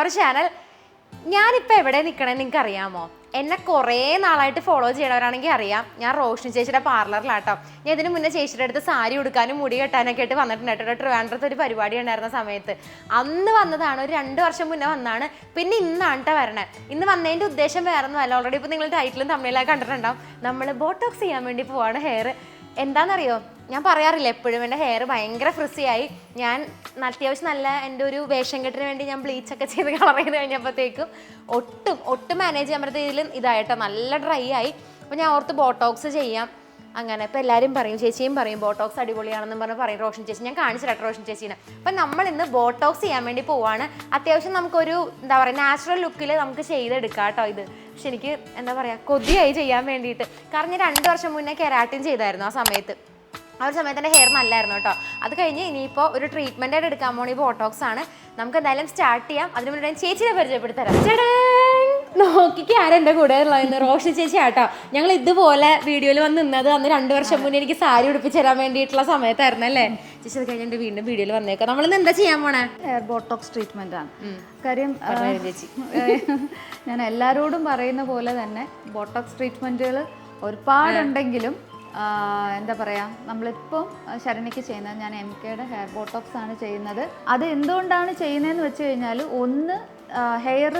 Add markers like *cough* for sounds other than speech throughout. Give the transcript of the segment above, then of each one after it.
Our channel ഞാനിപ്പോൾ എവിടെ നിൽക്കണേ നിങ്ങൾക്ക് അറിയാമോ? എന്നെ കുറേ നാളായിട്ട് ഫോളോ ചെയ്യണവരാണെങ്കിൽ അറിയാം. ഞാൻ റോഷ്നി ചേച്ചിയുടെ പാർലറിലാട്ടോ ഞാൻ ഇതിന് മുന്നേ ചേച്ചിയുടെ അടുത്ത് സാരി ഉടുക്കാനും മുടി കെട്ടാനൊക്കെ ആയിട്ട് വന്നിട്ടുണ്ട് കേട്ടോ. ട്രിവാൻഡ്രത്ത് ഒരു പരിപാടി ഉണ്ടായിരുന്ന സമയത്ത്. അന്ന് വന്നതാണ് ഒരു രണ്ട് വർഷം മുന്നേ വന്നാണ്. പിന്നെ ഇന്നാണ് കേട്ടോ വരണേ. ഇന്ന് വന്നതിന്റെ ഉദ്ദേശം വേറെ ഒന്നുമല്ല ഓൾറെഡി ഇപ്പോൾ നിങ്ങൾ ടൈറ്റിലും തമ്മിലൊക്കെ കണ്ടിട്ടുണ്ടാവും. നമ്മൾ ബോട്ടോക്സ് ചെയ്യാൻ വേണ്ടി പോവാണ് ഹെയർ എന്താണെന്നറിയോ ഞാൻ പറയാറില്ല എപ്പോഴും എന്റെ ഹെയർ ഭയങ്കര ഫ്രിസിയായി ഞാൻ അത്യാവശ്യം നല്ല എന്റെ ഒരു വേഷം കെട്ടിന് വേണ്ടി ഞാൻ ബ്ലീച്ചൊക്കെ ചെയ്ത് കളർ ചെയ്ത് കഴിഞ്ഞപ്പോഴത്തേക്കും ഒട്ടും ഒട്ടും മാനേജ് ചെയ്യാൻ പറ്റാത്ത രീതിയിലും ഇതായിട്ടോ നല്ല ഡ്രൈ ആയി. അപ്പോൾ ഞാൻ ഓർത്ത് ബോട്ടോക്സ് ചെയ്യാം. അങ്ങനെ ഇപ്പോൾ എല്ലാവരും പറയും ചേച്ചിയും പറയും ബോട്ടോക്സ് അടിപൊളിയാണെന്ന് പറഞ്ഞ് പറയും റോഷൻ ചേച്ചി ഞാൻ കാണിച്ചിട്ട് റോഷൻ ചേച്ചീനെ. അപ്പം നമ്മൾ ഇന്ന് ബോട്ടോക്സ് ചെയ്യാൻ വേണ്ടി പോവാണ്. അത്യാവശ്യം നമുക്കൊരു എന്താ പറയുക നാച്ചുറൽ ലുക്കിൽ നമുക്ക് ചെയ്തെടുക്കാം കേട്ടോ ഇത്. പക്ഷെ എനിക്ക് എന്താ പറയുക കൊതിയായി ചെയ്യാൻ വേണ്ടിയിട്ട്. കാരണം ഞാൻ രണ്ട് വർഷം മുന്നേ കെരാട്ടിൻ ചെയ്തായിരുന്നു ആ സമയത്ത്. ആ ഒരു സമയത്ത് എന്റെ ഹെയർ നല്ലായിരുന്നു കേട്ടോ. അത് കഴിഞ്ഞ് ഇനിയിപ്പോൾ ഒരു ട്രീറ്റ്മെന്റ് ആയിട്ട് എടുക്കാൻ പോണി ബോട്ടോക്സ് ആണ്. നമുക്ക് എന്തായാലും സ്റ്റാർട്ട് ചെയ്യാം. അതിന് മുന്നേ ചേച്ചിയെ ചേച്ചിനെ പരിചയപ്പെടുത്തരാം. നോക്കിക്ക് ആരെന്റെ കൂടെ ഉള്ളതെന്ന്. റോഷൻ ചേച്ചി ആട്ടോ ഞങ്ങൾ ഇതുപോലെ വീഡിയോയിൽ വന്ന് നിന്നത് അന്ന് രണ്ട് വർഷം മുന്നേ എനിക്ക് സാരി ഉടുപ്പിച്ച് തരാൻ വേണ്ടിയിട്ടുള്ള സമയത്തായിരുന്നു അല്ലേ? ചേച്ചി അത് കഴിഞ്ഞ് വീണ്ടും വീഡിയോയിൽ വന്നേക്കാം. നമ്മളിന്ന് എന്താ ചെയ്യാൻ പോണേ? ഹെയർ ബോട്ടോക്സ് ട്രീറ്റ്മെന്റ് ആണ്. കാര്യം ചേച്ചി. ഞാൻ എല്ലാവരോടും പറയുന്ന പോലെ തന്നെ ബോട്ടോക്സ് ട്രീറ്റ്മെന്റുകൾ ഒരുപാടുണ്ടെങ്കിലും എന്താ പറയാ നമ്മളിപ്പം ശരണിക്ക് ചെയ്യുന്നത് ഞാൻ എം കെയുടെ ഹെയർ ബോട്ടോക്സ് ആണ് ചെയ്യുന്നത്. അത് എന്തുകൊണ്ടാണ് ചെയ്യുന്നതെന്ന് വെച്ച് കഴിഞ്ഞാൽ ഒന്ന് ഹെയർ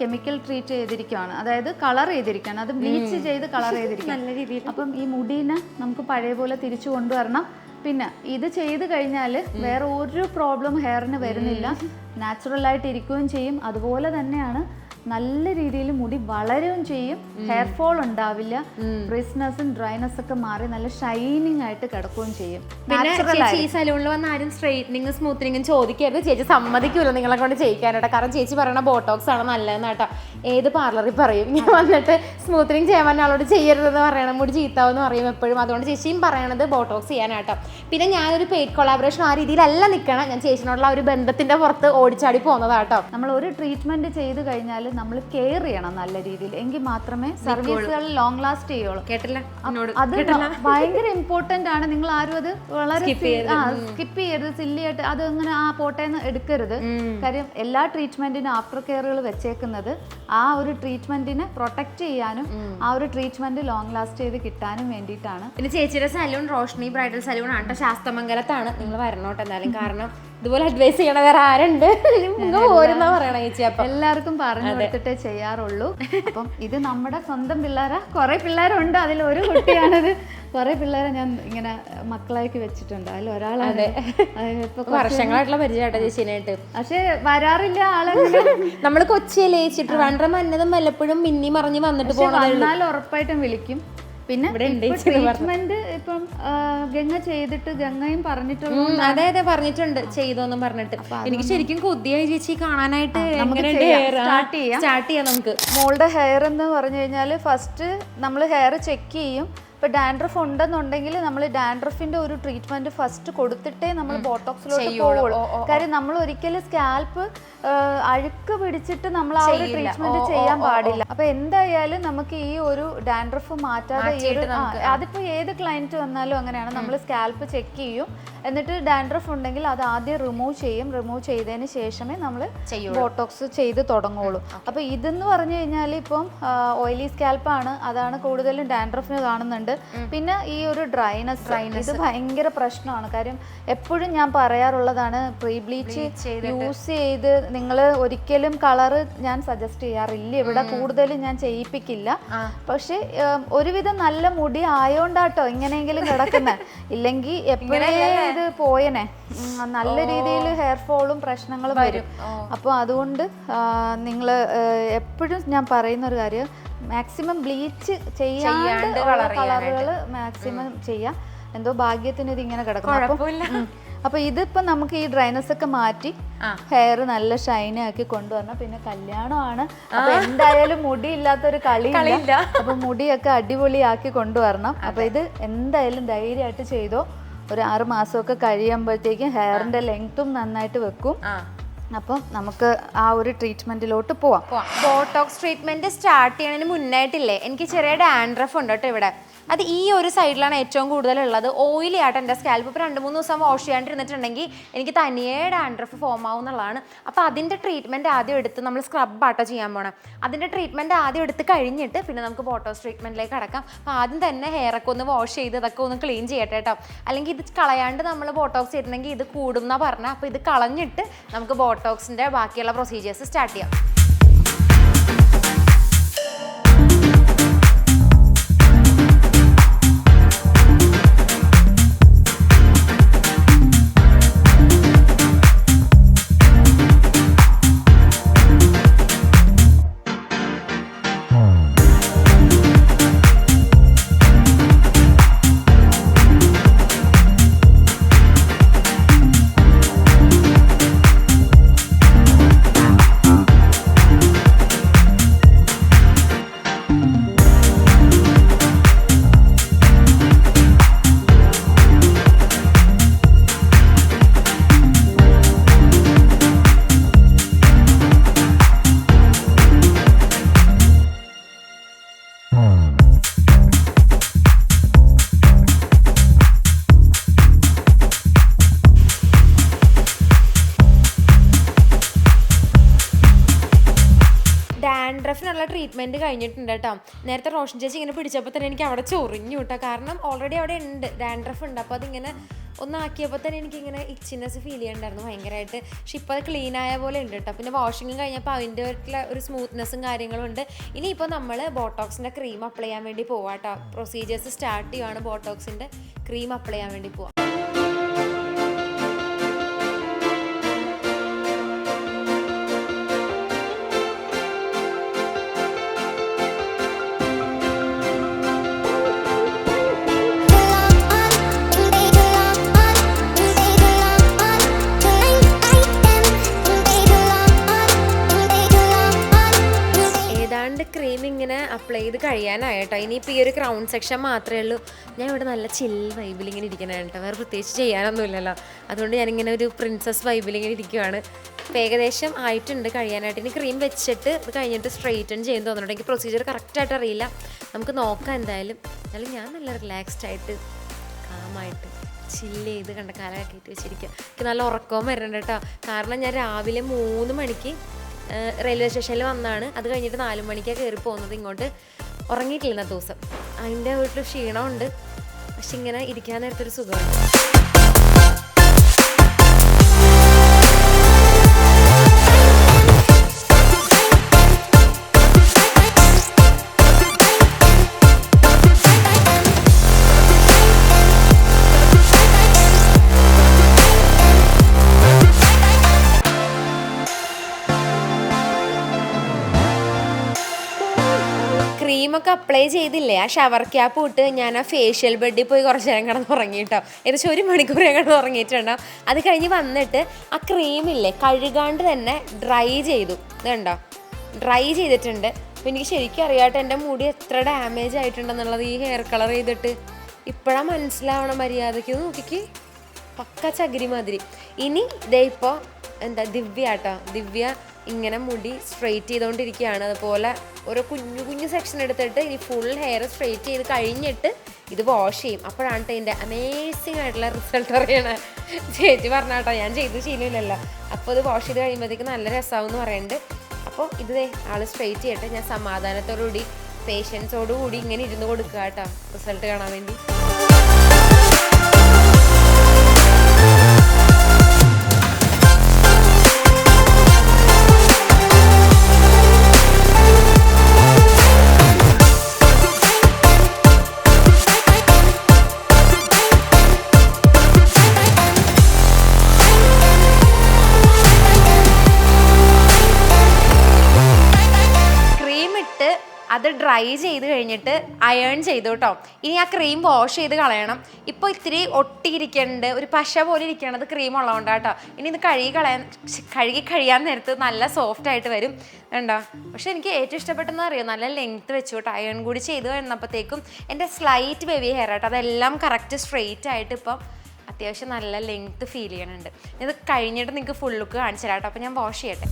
കെമിക്കൽ ട്രീറ്റ് ചെയ്തിരിക്കുകയാണ് അതായത് കളർ ചെയ്തിരിക്കുകയാണ് അത് ബ്ലീച്ച് ചെയ്ത് കളർ *laughs* ചെയ്തിരിക്കുകയാണ് നല്ല രീതിയിൽ. അപ്പം ഈ മുടീനെ നമുക്ക് പഴയ പോലെ തിരിച്ചു കൊണ്ടുവരണം. പിന്നെ ഇത് ചെയ്ത് കഴിഞ്ഞാൽ വേറെ ഒരു പ്രോബ്ലം ഹെയറിന് വരുന്നില്ല. നാച്ചുറലായിട്ട് ഇരിക്കുകയും ചെയ്യും. അതുപോലെ തന്നെയാണ് നല്ല രീതിയിൽ മുടി വളരുകയും ചെയ്യും. ഹെയർ ഫോൾ ഉണ്ടാവില്ല. ബ്രിസ്നസും ഡ്രൈനസ് ഒക്കെ മാറി നല്ല ഷൈനിങ് ആയിട്ട് കിടക്കുകയും ചെയ്യും. ഈ സലൂണിൽ വന്ന ആരും സ്ട്രെയിറ്റനിങ്ങും സ്മൂത്തനിങ്ങും ചോദിക്കരുത്. ചേച്ചി സമ്മതിക്കൂല നിങ്ങളെ കൊണ്ട് ചെയ്യിക്കാനായിട്ട്. കാരണം ചേച്ചി പറയണ ബോട്ടോക്സ് ആണ് നല്ലതെന്ന് കേട്ടോ. ഏത് പാർലറിൽ പറയും. ഞാൻ വന്നിട്ട് സ്മൂത്തനിങ് ചെയ്യാൻ പറഞ്ഞ ആളോട് ചെയ്യരുതെന്ന് പറയണം. മുടി ചീത്താവെന്ന് പറയും എപ്പോഴും. അതുകൊണ്ട് ചേച്ചിയും പറയണത് ബോട്ടോക്സ് ചെയ്യാനാട്ടോ. പിന്നെ ഞാനൊരു പെയ്ഡ് കൊളാബറേഷൻ ആ രീതിയിലല്ല നിൽക്കണം ഞാൻ ചേച്ചിനോടുള്ള ഒരു ബന്ധത്തിന്റെ പുറത്ത് ഓടിച്ചാടി പോകുന്നതാട്ടോ നമ്മൾ ഒരു ട്രീറ്റ്മെന്റ് ചെയ്ത് കഴിഞ്ഞാൽ നമ്മൾ കെയർ ചെയ്യണം നല്ല രീതിയിൽ. എങ്കിൽ മാത്രമേ സർവീസുകൾ ലോങ് ലാസ്റ്റ് ചെയ്യുള്ളൂ. കേട്ടില്ല? അത് ഭയങ്കര ഇമ്പോർട്ടന്റ് ആണ്. നിങ്ങൾ ആരും അത് വളരെ സ്കിപ്പ് ചെയ്യരുത്. സില്ലി ആയിട്ട് അത് ഇങ്ങനെ ആ പോട്ടേന്ന് എടുക്കരുത്. കാര്യം എല്ലാ ട്രീറ്റ്മെന്റിനും ആഫ്റ്റർ കെയറുകൾ വെച്ചേക്കുന്നത് ആ ഒരു ട്രീറ്റ്മെന്റിനെ പ്രൊട്ടക്ട് ചെയ്യാനും ആ ഒരു ട്രീറ്റ്മെന്റ് ലോങ് ലാസ്റ്റ് ചെയ്ത് കിട്ടാനും വേണ്ടിയിട്ടാണ്. പിന്നെ ചേച്ചിയുടെ സലൂൺ റോഷ്നി ബ്രൈഡൽ സലൂൺ ആണ് ശാസ്ത്രമംഗലത്താണ് ശാസ്തമംഗലത്താണ്. നിങ്ങൾ വരണോട്ടെ എന്തായാലും. *laughs* കാരണം ഇതുപോലെ അഡ്വൈസ് ചെയ്യണ വേറെ ആരുണ്ട്? പോരുന്നാ പറയണ ചേച്ചി അപ്പം. എല്ലാവർക്കും പറഞ്ഞു കൊടുത്തിട്ടേ ചെയ്യാറുള്ളൂ. അപ്പം ഇത് നമ്മുടെ സ്വന്തം പിള്ളേരാ. കുറെ പിള്ളേരുണ്ട്. അതിൽ ഒരു കുട്ടിയാണിത്. കുറെ പിള്ളേരെ ഞാൻ ഇങ്ങനെ മക്കളാക്കി വെച്ചിട്ടുണ്ട്. അതിൽ ഒരാളാണ്. വർഷങ്ങളായിട്ടുള്ള പരിചയമായിട്ട് ചേച്ചീനായിട്ട് പക്ഷെ വരാറില്ല ആളെ നമ്മൾ കൊച്ചിയിലെ ചേച്ചി. ട്രിവാൻഡ്രം വന്നതും വല്ലപ്പോഴും മിന്നി മറിഞ്ഞ് വന്നിട്ട് പോകണം വന്നാൽ ഉറപ്പായിട്ടും വിളിക്കും. പിന്നെ ട്രീറ്റ്മെന്റ് ഇപ്പം ഗംഗ ചെയ്തിട്ട് ഗംഗയും പറഞ്ഞിട്ടുള്ള അതെ അതെ പറഞ്ഞിട്ടുണ്ട്. ചെയ്തോന്നും പറഞ്ഞിട്ട്. എനിക്ക് ശരിക്കും കൊതിയായി ചേച്ചി കാണാനായിട്ട്. Start ചെയ്യാം. സ്റ്റാർട്ട് ചെയ്യാം നമുക്ക്. മോളുടെ ഹെയർ എന്ന് പറഞ്ഞു കഴിഞ്ഞാൽ ഫസ്റ്റ് നമ്മൾ ഹെയർ ചെക്ക് ചെയ്യും. ഇപ്പൊ ഡാൻഡ്രഫ് ഉണ്ടെന്നുണ്ടെങ്കിൽ നമ്മൾ ഡാൻഡ്രഫിന്റെ ഒരു ട്രീറ്റ്മെന്റ് ഫസ്റ്റ് കൊടുത്തിട്ടേ നമ്മൾ ബോട്ടോക്സിലോട്ട് പോവുള്ളൂ. കാര്യം നമ്മൾ ഒരിക്കലും സ്കാൽപ്പ് അഴുക്ക് പിടിച്ചിട്ട് നമ്മൾ ആ ഒരു ട്രീറ്റ്മെന്റ് ചെയ്യാൻ പാടില്ല. അപ്പൊ എന്തായാലും നമുക്ക് ഈ ഒരു ഡാൻഡ്രഫ് മാറ്റാതെ ഈ ഒരു അതിപ്പോ ഏത് ക്ലയന്റ് വന്നാലും അങ്ങനെയാണ്. നമ്മൾ സ്കാൽപ്പ് ചെക്ക് ചെയ്യും. എന്നിട്ട് ഡാൻഡ്രഫ് ഉണ്ടെങ്കിൽ അത് ആദ്യം റിമൂവ് ചെയ്യും. റിമൂവ് ചെയ്തതിന് ശേഷമേ നമ്മൾ ബോട്ടോക്സ് ചെയ്ത് തുടങ്ങുള്ളൂ. അപ്പോൾ ഇതെന്ന് പറഞ്ഞു കഴിഞ്ഞാൽ ഇപ്പം ഓയിലി സ്കാൽപ്പാണ് അതാണ് കൂടുതലും ഡാൻഡ്രഫിന് കാണുന്നുണ്ട്. പിന്നെ ഈ ഒരു ഡ്രൈനസ് ഡ്രൈനസ് ഭയങ്കര പ്രശ്നമാണ്. കാര്യം എപ്പോഴും ഞാൻ പറയാറുള്ളതാണ് പ്രീ ബ്ലീച്ച് യൂസ് ചെയ്ത് നിങ്ങൾ ഒരിക്കലും കളറ് ഞാൻ സജസ്റ്റ് ചെയ്യാറില്ല. ഇവിടെ കൂടുതലും ഞാൻ ചെയ്യിപ്പിക്കില്ല. പക്ഷേ ഒരുവിധം നല്ല മുടി ആയോണ്ടാട്ടോ ഇങ്ങനെയെങ്കിലും കിടക്കുന്നത് *laughs* ഇല്ലെങ്കിൽ എപ്പോഴേ ഇത് പോയനെ. നല്ല രീതിയിൽ ഹെയർ ഫോളും പ്രശ്നങ്ങളും വരും. അപ്പോൾ അതുകൊണ്ട് നിങ്ങൾ എപ്പോഴും ഞാൻ പറയുന്ന ഒരു കാര്യം മാക്സിമം ബ്ലീച്ച് ചെയ്യാണ്ട് കളറുകൾ മാക്സിമം ചെയ്യാം. എന്തോ ഭാഗ്യത്തിന് ഇത് ഇങ്ങനെ കിടക്കും അപ്പം ഇതിപ്പോ നമുക്ക് ഈ ഡ്രൈനസ് ഒക്കെ മാറ്റി ഹെയർ നല്ല ഷൈനി ആക്കി കൊണ്ടുവരണം. പിന്നെ കല്യാണമാണ്. അപ്പൊ എന്തായാലും മുടി ഇല്ലാത്തൊരു കളിയില്ല. അപ്പൊ മുടിയൊക്കെ അടിപൊളിയാക്കി കൊണ്ടുവരണം. അപ്പൊ ഇത് എന്തായാലും ധൈര്യമായിട്ട് ചെയ്തോ. ഒരു ആറ് മാസമൊക്കെ കഴിയുമ്പോഴത്തേക്കും ഹെയറിന്റെ ലെങ്ത്തും നന്നായിട്ട് വെക്കും. അപ്പം നമുക്ക് ആ ഒരു ട്രീറ്റ്മെന്റിലോട്ട് പോവാം. ബോട്ടോക്സ് ട്രീറ്റ്മെന്റ് സ്റ്റാർട്ട് ചെയ്യണതിന് മുന്നായിട്ടില്ലേ? എനിക്ക് ചെറിയ ഡാൻഡ്രഫ് ഉണ്ട് കേട്ടോ ഇവിടെ? അത് ഈ ഒരു സൈഡിലാണ് ഏറ്റവും കൂടുതൽ ഉള്ളത് ഓയിലി ആയിട്ട് എന്റെ സ്കാൽപ്പ് ഇപ്പോൾ രണ്ട് മൂന്ന് ദിവസം വാഷ് ചെയ്യാണ്ടിരുന്നിട്ടുണ്ടെങ്കിൽ എനിക്ക് തനിയെ ഡാൻഡ്രഫ് ഫോം ആവും എന്നുള്ളതാണ്. അപ്പോൾ അതിന്റെ ട്രീറ്റ്മെന്റ് ആദ്യം എടുത്ത് നമ്മൾ സ്ക്രബ് ആട്ടോ ചെയ്യാൻ പോകണം അതിന്റെ ട്രീറ്റ്മെന്റ് ആദ്യം എടുത്ത് കഴിഞ്ഞിട്ട് പിന്നെ നമുക്ക് ബോട്ടോസ് ട്രീറ്റ്മെന്റിലേക്ക് കടക്കാം. അപ്പോൾ ആദ്യം തന്നെ ഹെയറൊക്കെ ഒന്ന് വാഷ് ചെയ്ത് ഇതൊക്കെ ഒന്ന് ക്ലീൻ ചെയ്യട്ടെ കേട്ടോ. അല്ലെങ്കിൽ ഇത് കളയാണ്ട് നമ്മൾ ബോട്ടോക്സ് ചെയ്തിട്ടുണ്ടെങ്കിൽ ഇത് കൂടും എന്നാണ് പറഞ്ഞാൽ അപ്പോൾ ഇത് കളഞ്ഞിട്ട് നമുക്ക് ബോട്ടോക്സിന്റെ ബാക്കിയുള്ള പ്രൊസീജിയേഴ്സ് സ്റ്റാർട്ട് ചെയ്യാം. ട്രീറ്റ്മെന്റ് കഴിഞ്ഞിട്ടുണ്ട് കേട്ടോ നേരത്തെ റോഷൻ ചേച്ചി ഇങ്ങനെ പിടിച്ചപ്പോൾ തന്നെ എനിക്ക് അവിടെ ചൊറിഞ്ഞു കേട്ടോ കാരണം ഓൾറെഡി അവിടെ ഉണ്ട് ഡാൻഡ്രഫ് ഉണ്ട്. അപ്പോൾ അതിങ്ങനെ ഒന്നാക്കിയപ്പോൾ തന്നെ എനിക്കിങ്ങനെ ഇച്ചിനെസ് ഫീൽ ചെയ്യണ്ടായിരുന്നു ഭയങ്കരമായിട്ട് പക്ഷെ ഇപ്പോൾ അത് ക്ലീൻ ആയ പോലെ ഉണ്ട് കേട്ടോ പിന്നെ വാഷിങ്ങും കഴിഞ്ഞപ്പോൾ അതിന്റെ ഒരു സ്മൂത്ത്നെസ്സും കാര്യങ്ങളും ഉണ്ട്. ഇനിയിപ്പോൾ നമ്മൾ ബോട്ടോക്സിന്റെ ക്രീം അപ്ലൈ ചെയ്യാൻ വേണ്ടി പോവാം കേട്ടോ പ്രൊസീജിയേഴ്സ് സ്റ്റാർട്ട് ചെയ്യുവാണ് ബോട്ടോക്സിന്റെ ക്രീം അപ്ലൈ ചെയ്യാൻ വേണ്ടി പോവാം. ചെയ്ത് കഴിയാനായിട്ടോ. ഇനിയിപ്പോൾ ഈ ഒരു ക്രൗൺ സെക്ഷൻ മാത്രമേ ഉള്ളൂ. ഞാൻ ഇവിടെ നല്ല ചിൽ വൈബിൽ ഇങ്ങനെ ഇരിക്കണതാണ് കേട്ടോ. വേറെ പ്രത്യേകിച്ച് ചെയ്യാനൊന്നുമില്ലല്ലോ. അതുകൊണ്ട് ഞാനിങ്ങനെ ഒരു പ്രിൻസസ് വൈബിൽ ഇങ്ങനെ ഇരിക്കുവാണ്. ഇപ്പോൾ ഏകദേശം ആയിട്ടുണ്ട് കഴിയാനായിട്ട്. ഇനി ക്രീം വെച്ചിട്ട് ഇത് കഴിഞ്ഞിട്ട് സ്ട്രെയിറ്റൺ ചെയ്യാൻ എനിക്ക് പ്രൊസീജിയർ കറക്റ്റായിട്ട് അറിയില്ല. നമുക്ക് നോക്കാം എന്തായാലും. എന്നാലും ഞാൻ നല്ല റിലാക്സ്ഡ് ആയിട്ട് കാമായിട്ട് ചില്ല് ചെയ്ത് കണ്ട കാലമാക്കിയിട്ട് വെച്ചിരിക്കുക എനിക്ക് നല്ല ഉറക്കവും വരണ്ട കേട്ടോ. കാരണം ഞാൻ രാവിലെ മൂന്ന് മണിക്ക് റെയിൽവേ സ്റ്റേഷനിൽ വന്നാണ്. അത് കഴിഞ്ഞിട്ട് നാല് മണിക്കാണ് കയറി പോകുന്നത് ഇങ്ങോട്ട്. ഉറങ്ങിയിട്ടില്ല ദിവസം. അതിന്റെ വീട്ടിൽ ക്ഷീണമുണ്ട്. പക്ഷെ ഇങ്ങനെ ഇരിക്കാൻ നേരത്തൊരു സുഖമുണ്ട് ക്രീമൊക്കെ അപ്ലൈ ചെയ്തില്ലേ? ആ ഷവർ ക്യാപ്പ് ഇട്ട് ഞാൻ ആ ഫേഷ്യൽ ബെഡിൽ പോയി കുറച്ച് നേരം കിടന്ന് ഉറങ്ങിയിട്ടോ ഏകദേശം ഒരു മണിക്കൂർ ഞാൻ കിടന്ന് ഉറങ്ങിയിട്ടുണ്ടാവും അത് കഴിഞ്ഞ് വന്നിട്ട് ആ ക്രീമില്ലേ കഴുകാണ്ട് തന്നെ ഡ്രൈ ചെയ്തു. ഇതുണ്ടോ ഡ്രൈ ചെയ്തിട്ടുണ്ട്. അപ്പോൾ എനിക്ക് ശരിക്കും അറിയാട്ടെ എന്റെ മുടി എത്ര ഡാമേജ് ആയിട്ടുണ്ടെന്നുള്ളത് ഈ ഹെയർ കളർ ചെയ്തിട്ട്. ഇപ്പോഴാണ് മനസ്സിലാവണം മര്യാദയ്ക്ക്. നോക്കിക്ക്. പക്ക ചകിരി മാതിരി ഇനി ഇതേ ഇപ്പോൾ എന്താ ദിവ്യ കേട്ടോ ദിവ്യ ഇങ്ങനെ മുടി സ്ട്രെയിറ്റ് ചെയ്തുകൊണ്ടിരിക്കുകയാണ് അതുപോലെ ഓരോ കുഞ്ഞു കുഞ്ഞു സെക്ഷൻ എടുത്തിട്ട് ഇനി ഫുൾ ഹെയർ സ്ട്രെയിറ്റ് ചെയ്ത് കഴിഞ്ഞിട്ട് ഇത് വാഷ് ചെയ്യും. അപ്പോഴാണ് ഇതിന്റെ അമേസിങ് ആയിട്ടുള്ള റിസൾട്ട് അറിയണത് ചേച്ചി പറഞ്ഞാട്ടോ ഞാൻ ചെയ്ത് ശീലമില്ലല്ലോ. അപ്പോൾ ഇത് വാഷ് ചെയ്ത് കഴിയുമ്പോഴത്തേക്ക് നല്ല രസമാവും എന്ന് പറയുന്നുണ്ട് അപ്പോൾ ഇത് ആൾ സ്ട്രെയിറ്റ് ചെയ്യട്ടെ ഞാൻ സമാധാനത്തോടുകൂടി പേഷ്യൻസോടുകൂടി ഇങ്ങനെ ഇരുന്ന് കൊടുക്കുക കേട്ടോ റിസൾട്ട് കാണാൻ വേണ്ടി. ഡ്രൈ ചെയ്ത് കഴിഞ്ഞിട്ട് അയൺ ചെയ്തു കേട്ടോ ഇനി ആ ക്രീം വാഷ് ചെയ്ത് കളയണം. ഇപ്പോൾ ഇത്തിരി ഒട്ടിയിരിക്കുന്നുണ്ട് ഒരു പശ പോലെ ഇരിക്കണത് ക്രീം ഉള്ളതുകൊണ്ട് കേട്ടോ ഇനി ഇത് കഴുകി കളയാൻ കഴുകി കഴിയാൻ നേരത്ത് നല്ല സോഫ്റ്റ് ആയിട്ട് വരും. കണ്ടോ? പക്ഷെ എനിക്ക് ഏറ്റവും ഇഷ്ടപ്പെട്ടെന്ന് അറിയോ? നല്ല ലെങ്ത് വെച്ചു കേട്ടോ അയൺ കൂടി ചെയ്ത് കഴിഞ്ഞപ്പോഴത്തേക്കും എന്റെ സ്ലൈറ്റ് ബേബി ഹെയർ ആട്ടോ. അതെല്ലാം കറക്റ്റ് സ്ട്രെയിറ്റ് ആയിട്ട് ഇപ്പം അത്യാവശ്യം നല്ല ലെങ്ത് ഫീൽ ചെയ്യണുണ്ട്. ഇത് കഴിഞ്ഞിട്ട് നിങ്ങൾക്ക് ഫുൾ ലുക്ക് കാണിച്ചു തരാം കേട്ടോ അപ്പോൾ ഞാൻ വാഷ് ചെയ്യട്ടെ.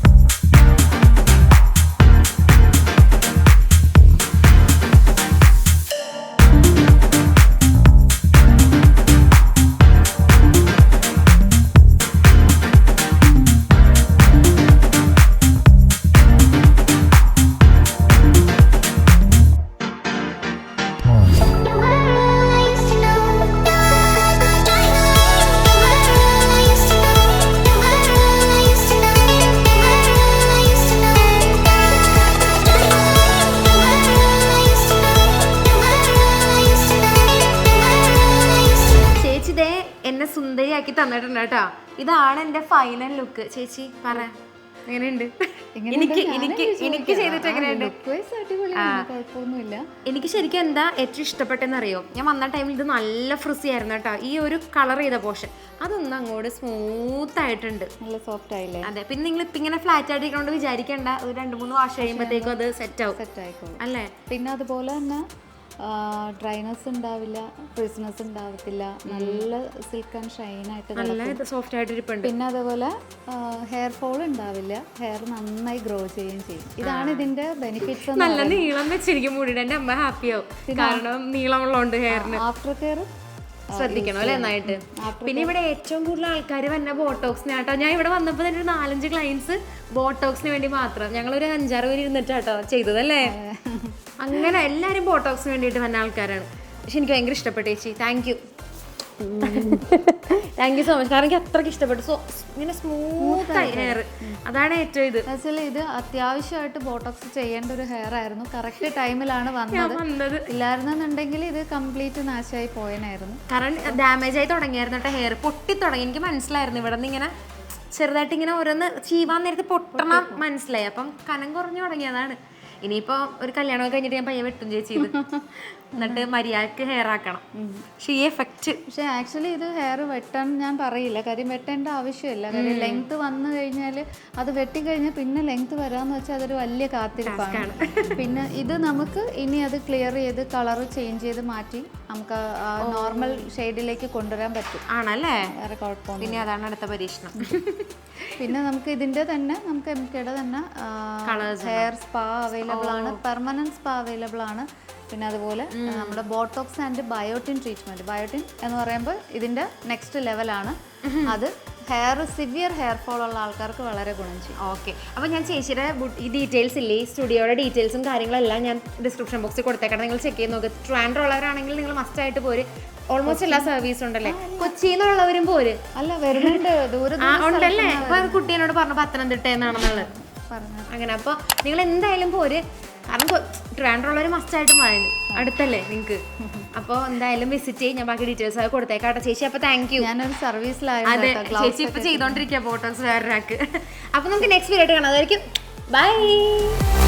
തന്നിട്ടുണ്ട് കേട്ടോ. ഇതാണ് എന്റെ ഫൈനൽ ലുക്ക് ചേച്ചി പറ. എങ്ങനെയുണ്ട്? എനിക്ക് എനിക്ക് എനിക്ക് ചെയ്തിട്ട് എങ്ങനെയുണ്ട്? എനിക്ക് ശരിക്കും എന്താ ഏറ്റവും ഇഷ്ടപ്പെട്ടെന്ന് അറിയോ? ഞാൻ വന്ന ടൈമിൽ ഇത് നല്ല ഫ്രിസി ആയിരുന്നു കേട്ടോ. ഈ ഒരു കളർ ചെയ്ത പോർഷൻ അതൊന്നും അങ്ങോട്ട് സ്മൂത്ത് ആയിട്ടുണ്ട്. നല്ല സോഫ്റ്റ് ആയില്ലേ? അതെ പിന്നെ നിങ്ങൾ ഇപ്പൊ ഇങ്ങനെ ഫ്ലാറ്റ് ആയിട്ടിരിക്കണോണ്ട് വിചാരിക്കണ്ട. ഒരു രണ്ട് മൂന്ന് വാഷ് കഴിയുമ്പോഴത്തേക്കും അത് സെറ്റ് ആവും. സെറ്റ് ആയിക്കോളും. അല്ലേ? പിന്നെ അതുപോലെ തന്നെ ഡ്രൈനസ് ഉണ്ടാവില്ല ഫ്രിസ്നസ് ഉണ്ടാവത്തില്ല. നല്ല സിൽക്ക് ആൻഡ് ഷൈൻ ആയിട്ട് സോഫ്റ്റ് ആയിട്ട് പിന്നെ അതേപോലെ ഹെയർ ഫോൾ ഉണ്ടാവില്ല. ഹെയർ നന്നായി ഗ്രോ ചെയ്യുകയും ചെയ്യും. ഇതാണ് ഇതിന്റെ ബെനിഫിറ്റ്സ് നല്ല നീളം വെച്ചിരിക്കും മുടിയുടെ. അമ്മ ഹാപ്പി ആവും. കാരണം നീളമുള്ളതുകൊണ്ട് ഹെയറിന് ആഫ്റ്റർ കെയർ ശ്രദ്ധിക്കണം അല്ലേ നന്നായിട്ട്. പിന്നെ ഇവിടെ ഏറ്റവും കൂടുതൽ ആൾക്കാർ വന്ന ബോട്ടോക്സിന് കേട്ടോ. ഞാൻ ഇവിടെ വന്നപ്പോൾ തന്നെ ഒരു നാലഞ്ച് ക്ലയൻസ് ബോട്ടോക്സിന് വേണ്ടി മാത്രം. ഞങ്ങളൊരു ഒരു അഞ്ചാറ് പേര് ഇരുന്നിട്ടാട്ടോ ചെയ്തതല്ലേ? അങ്ങനെ എല്ലാവരും ബോട്ടോക്സിന് വേണ്ടിയിട്ട് വന്ന ആൾക്കാരാണ്. പക്ഷെ എനിക്ക് ഭയങ്കര ഇഷ്ടപ്പെട്ടു ചേച്ചി. Thank you thank you so much കാരണം എനിക്ക് അത്രയ്ക്ക് ഇഷ്ടപ്പെട്ടു. സോ ഇങ്ങനെ സ്മൂത്ത് ആയി ഹെയർ അതാണ് ഏറ്റവും ഇത്. ആക്ച്വലി ഇത് അത്യാവശ്യമായിട്ട് ബോട്ടോക്സ് ചെയ്യേണ്ട ഒരു ഹെയർ ആയിരുന്നു. കറക്റ്റ് ടൈമിലാണ് വന്നത്. വന്നത്. ഇല്ലായിരുന്നെന്നുണ്ടെങ്കിൽ ഇത് കംപ്ലീറ്റ് നാശമായി പോയനായിരുന്നു. കാരണം ഡാമേജ് ആയി തുടങ്ങിയായിരുന്നു കേട്ടോ ഹെയർ പൊട്ടി തുടങ്ങി. എനിക്ക് മനസ്സിലായിരുന്നു. ഇവിടെ നിന്ന് ഇങ്ങനെ ചെറുതായിട്ട് ഇങ്ങനെ ഓരോന്ന് ചീവാൻ നേരത്ത് പൊട്ടണം മനസ്സിലായി. അപ്പം കനം കുറഞ്ഞു തുടങ്ങിയതാണ്. ഇനിയിപ്പോ ഒരു കല്യാണമൊക്കെ കഴിഞ്ഞിട്ട് ഞാൻ പയ്യെ വെട്ടും ചേച്ചി ഇത്. *laughs* എന്നിട്ട് മര്യാദയ്ക്ക് ഹെയർ ആക്കണം. പക്ഷെ ഈ എഫക്റ്റ് പക്ഷെ ആക്ച്വലി ഇത് ഹെയർ വെട്ടാൻ ഞാൻ പറയില്ല. കാര്യം വെട്ടേണ്ട ആവശ്യമില്ല. കാര്യം ലെങ്ത് വന്നു കഴിഞ്ഞാൽ അത് വെട്ടിക്കഴിഞ്ഞാൽ പിന്നെ ലെങ്ത് വരാന്ന് വെച്ചാൽ അതൊരു വലിയ കാത്തിരിപ്പാണ്. *laughs* പിന്നെ ഇത് നമുക്ക് ഇനി അത് ക്ലിയർ ചെയ്ത് കളർ ചേഞ്ച് ചെയ്ത് മാറ്റി നമുക്ക് നോർമൽ ഷെയ്ഡിലേക്ക് കൊണ്ടുവരാൻ പറ്റും. ആണല്ലേ? വേറെ കുഴപ്പമൊന്നും പിന്നെ അതാണ് അടുത്ത പരീക്ഷണം. *laughs* പിന്നെ നമുക്ക് ഇതിന്റെ തന്നെ നമുക്ക് എം കെയുടെ തന്നെ ഹെയർ സ്പാ അവൈലബിൾ ആണ് പെർമനന്റ് സ്പാ അവൈലബിൾ ആണ്. പിന്നെ അതുപോലെ നമ്മുടെ botox and biotin treatment biotin എന്ന് പറയുമ്പോൾ ഇതിന്റെ നെക്സ്റ്റ് ലെവലാണ് അത് ഹെയർ സിവിയർ ഹെയർ ഫോൾ ഉള്ള ആൾക്കാർക്ക് വളരെ ഗുണം ചെയ്യും. ഓക്കെ അപ്പോൾ ഞാൻ ചേച്ചിയുടെ ഈ ഡീറ്റെയിൽസ് ഇല്ലേ ഈ സ്റ്റുഡിയോയുടെ ഡീറ്റെയിൽസും കാര്യങ്ങളെല്ലാം ഞാൻ ഡിസ്ക്രിപ്ഷൻ ബോക്സിൽ കൊടുത്തേക്കണം നിങ്ങൾ ചെക്ക് ചെയ്ത് നോക്കുക ട്രാൻഡർ ഉള്ളവരാണെങ്കിൽ നിങ്ങൾ മസ്റ്റ് ആയിട്ട് പോര്. ഓൾമോസ്റ്റ് എല്ലാ സർവീസും ഉണ്ടല്ലേ? കൊച്ചിയിൽ നിന്നുള്ളവരും പോര്. അല്ല വരുന്നുണ്ട്. ദൂരെ ഉണ്ടല്ലേ? അപ്പൊ കുട്ടീനോട് പറഞ്ഞു പത്തനംതിട്ട എന്നാണെന്നുള്ളത് അങ്ങനെ അപ്പോൾ നിങ്ങൾ എന്തായാലും പോര്. കാരണം ട്രാൻഡർ ഉള്ളവർ മസ്റ്റ് ആയിട്ട് പോയാലും അടുത്തല്ലേ നിങ്ങൾക്ക് അപ്പോൾ എന്തായാലും വിസിറ്റ് ചെയ്യും ഞാൻ ബാക്കി ഡീറ്റെയിൽസ് ഒക്കെ കൊടുത്തേക്കാട്ടെ. ചേച്ചി അപ്പൊ താങ്ക് യു ഞാനൊരു സർവീസിലായിരുന്നു ചേച്ചി ഇപ്പൊ ചെയ്തോണ്ടിരിക്കുക ഫോട്ടോസ് വേറൊരാൾക്ക്. അപ്പോൾ നമുക്ക് നെക്സ്റ്റ് വീഡിയോ കാണാം. അതായിരിക്കും ബൈ